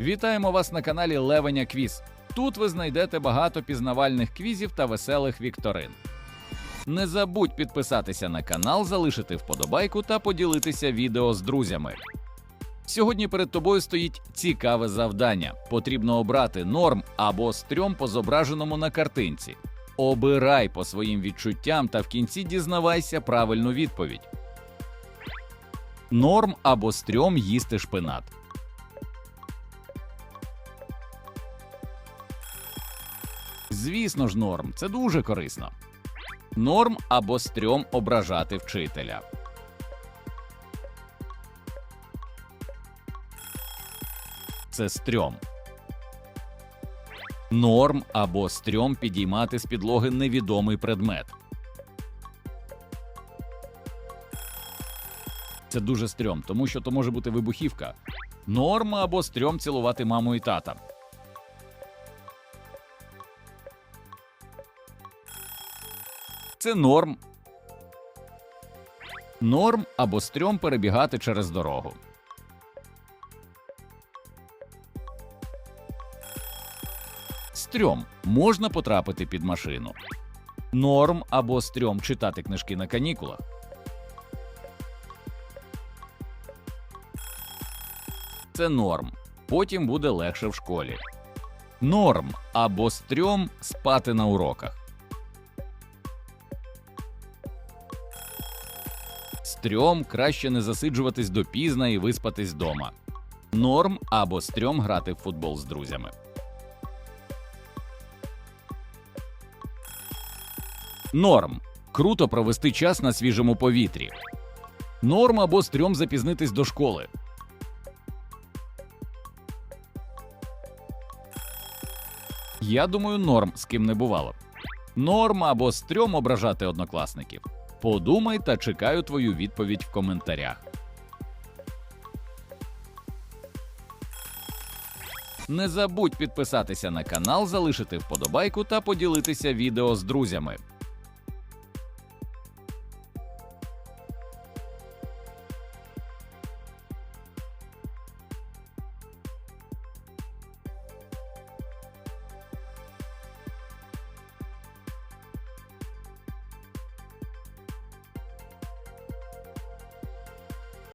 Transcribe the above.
Вітаємо вас на каналі Левеня Квіз. Тут ви знайдете багато пізнавальних квізів та веселих вікторин. Не забудь підписатися на канал, залишити вподобайку та поділитися відео з друзями. Сьогодні перед тобою стоїть цікаве завдання. Потрібно обрати норм або стрьом по зображеному на картинці. Обирай по своїм відчуттям та в кінці дізнавайся правильну відповідь. Норм або стрьом їсти шпинат. Звісно ж, норм це дуже корисно. Норм або стрьом ображати вчителя. Це стрьом. Норм або стрьом підіймати з підлоги невідомий предмет. Це дуже стрьом, тому що то може бути вибухівка. Норм або стрьом цілувати маму і тата. Це норм. Норм або стрьом перебігати через дорогу. Стрьом можна потрапити під машину. Норм або стрьом читати книжки на канікулах. Це норм. Потім буде легше в школі. Норм або стрьом спати на уроках. Стрьом краще не засиджуватись допізна і виспатись вдома. Норм або стрьом грати в футбол з друзями. Норм. Круто провести час на свіжому повітрі. Норм або стрьом запізнитись до школи. Я думаю, норм з ким не бувало. Норм або стрьом ображати однокласників. Подумай та чекаю твою відповідь в коментарях. Не забудь підписатися на канал, залишити вподобайку та поділитися відео з друзями.